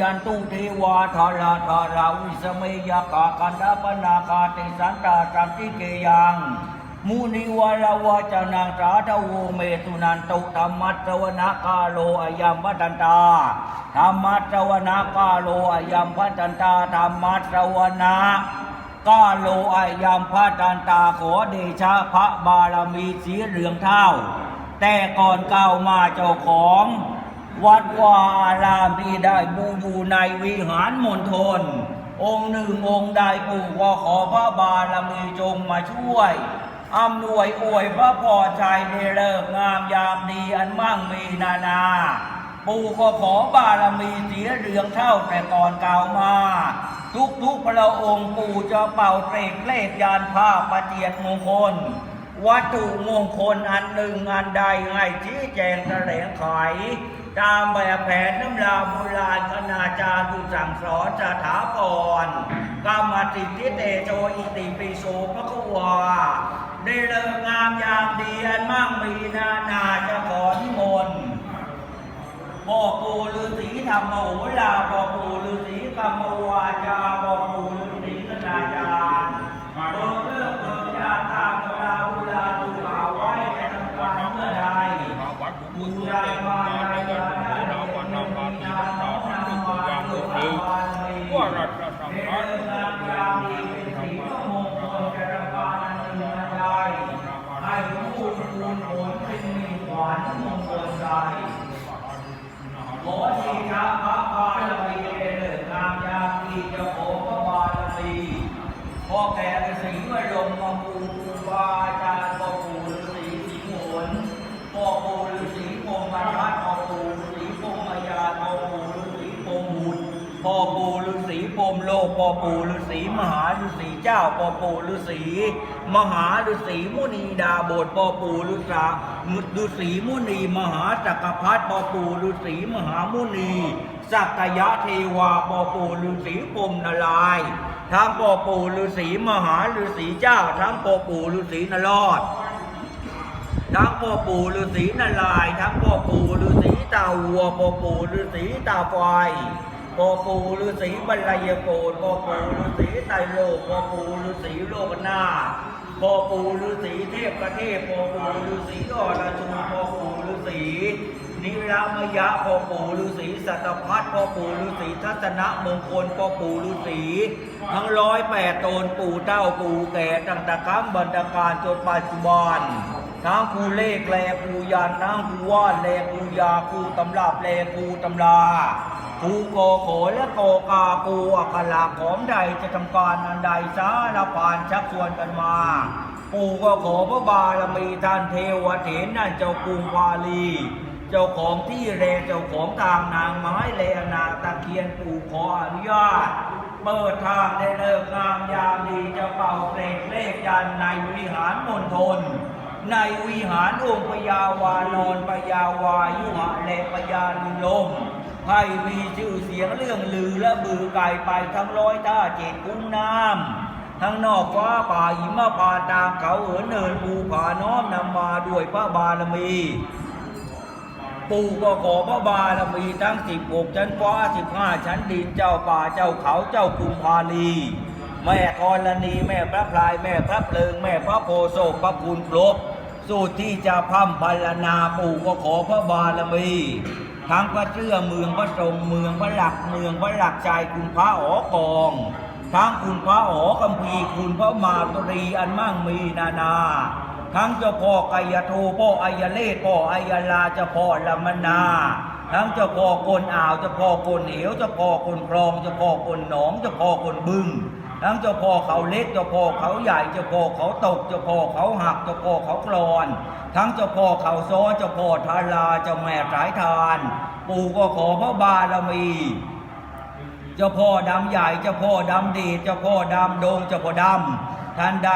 ยันตุเทวาทาราธาราวิสเมยกากันดาปนาคาติสันตาสัมติเกยังมุนิวราวาจนังสาธโวเมตุนันตุธรรมัสสวนากาโลอายัมพัตันตาธรรมัสสวนากาโลอายัมพัตันตาธรรมัสสวนากาโลอายัมพัตันตาขอเดชะพระบารมีสีเหลืองเท่า แต่ก่อนก้าวมาเจ้าของ วัดวาอารามที่ได้บูอยู่ในวิหารมณฑลองค์หนึ่งองค์ใดปู่ก็ขอพระบารมีจงมาช่วยอำนวยอวยพระพรชัยในเลิกงามยามดีอันมั่งมีนานา ปู่ก็ขอบารมีเสียเรืองเท่าแต่ก่อนกล่าวมา ทุกทุกพระองค์ปู่จะเป่าเตกเลขยานผ้าประเจียดมงคล วัตถุมงคลอันหนึ่งอันใดให้ชี้แจงแถลงไข ตามแบบแผนน้ำลาโบราณคณาจารย์ผู้สั่งสอนสถาพรกรรมติทิเตโชอิติปิโสพระควาได้เลิกงามยามดีอันมั่งมีนานาจะขอนิมนต์พ่อปู่ฤาษีธรรมโหราพ่อปู่ฤาษีกรรมวาจาพ่อปู ดูใดมาใดมาใดมีงานน้องนำมาดูข่าวบารมีว่ารัฐสังเดิฆารนงานยามดีเป็นสีมงคลจะทำการอันหนึ่งอันใดให้ผู้คูณผลเป็นมีขวัญมงค ปูฤาษีพรมโลกพ่อปูฤาษีมหาฤาษีเจ้าพ่อปูฤาษีมหาฤาษีมุนีดาบทพ่อปูฤาษามุฤาษีมุนี มหาจักรพรรดิพ่อปูฤาษีมหามุนีสักยะเทวาพ่อปูฤาษีพรมนารายทั้งพ่อปูฤาษีมหาฤาษีเจ้า ทั้งพ่อปูฤาษีนรอดทั้งพ่อปู่ฤาษีนาราย ทั้งพ่อปู่ฤาษีตาวัวพ่อปู่ฤาษีตาไฟ พ่อปู่ฤาษีบรรลัยโกฏพ่อปู่ฤาษีไตรโลกพ่อปู่ฤาษีโลกนาถพ่อปู่ฤาษีเทพประเทศพ่อปู่ฤาษีอรชุนพ่อปู่ฤาษีนิรามยะพ่อปู่ฤาษีสัตพัทพ่อปู่ฤาษีทัศนะมงคลพ่อปู่ฤาษีทั้งร้อยแปดตนปู่เต้าปู่แก่ตั้งแต่ครั้งบรรดาการจนปัจจุบันทั้งครูเลขแลครูยันทั้งครูว่านแลครูยาครูตำราบแลครูตำรา ครูโกโขและโกกาครูอักขระของใดจะทำการอันใดสารพานชักชวนกันมาปู่ก็ขอพระบารมีท่านเทวเถรนั่นเจ้ากรุงวาลี เจ้าของที่แรเจ้าของทางนางไม้แลนาตะเคียนปู่ขออนุญาต เปิดทางได้เลิกงามยามดีจะเป่าเปลงเลขยันในวิหารมณฑลในวิหารองค์พญาวานอนพญาวายุหะและพญาลุลม ให้มีชื่อเสียงเรื่องลือและบือไก่ไปทั้งร้อยท่าเจ็ดกุ้งน้ำทั้งนอกฟ้าป่าหิมะพาตามเขาเหินเนินภูผาน้อมนำมาด้วยพระบารมีปู่ก็ขอพระบารมีทั้งสิบหกชั้นฟ้าสิบห้าชั้นดินเจ้าป่าเจ้าเขาเจ้ากรุงพาลีแม่ธรณีแม่พระพลายแม่พระเพลิง แม่พระโพโศกพระคุณครบ สูตรที่จะพัมพัลนาปู่ก็ขอพระบารมี ทั้งพระเชื่อเมืองพระทรงเมืองพระหลักเมืองพระหลักใจคุณพระอ๋อกอง ทั้งคุณพระอ๋อคัมภีคุณพระมาตรีอันมั่งมีนานา ทั้งเจ้าพ่อกายโทพ่ออายเลศพ่ออายลาเจ้าพ่อละมนาทั้งเจ้าพ่อกลอ่าวเจ้าพ่อกลเหวเจ้าพ่อกลคลองเจ้าพ่อกลหนองเจ้าพ่อกลบึง ทั้งเจ้าพ่อเขาเล็กเจ้าพ่อเขาใหญ่เจ้าพ่อเขาตกเจ้าพ่อเขาหักเจ้าพ่อเขากรอน ทั้งเจ้าพ่อเขาซ้อเจ้าพ่อทาราเจ้าแม่สายทาน ปู่ก็ขอพระบารมีเจ้าพ่อดำใหญ่เจ้าพ่อดำดีเจ้าพ่อดำโดงเจ้าพ่อดำท่านใด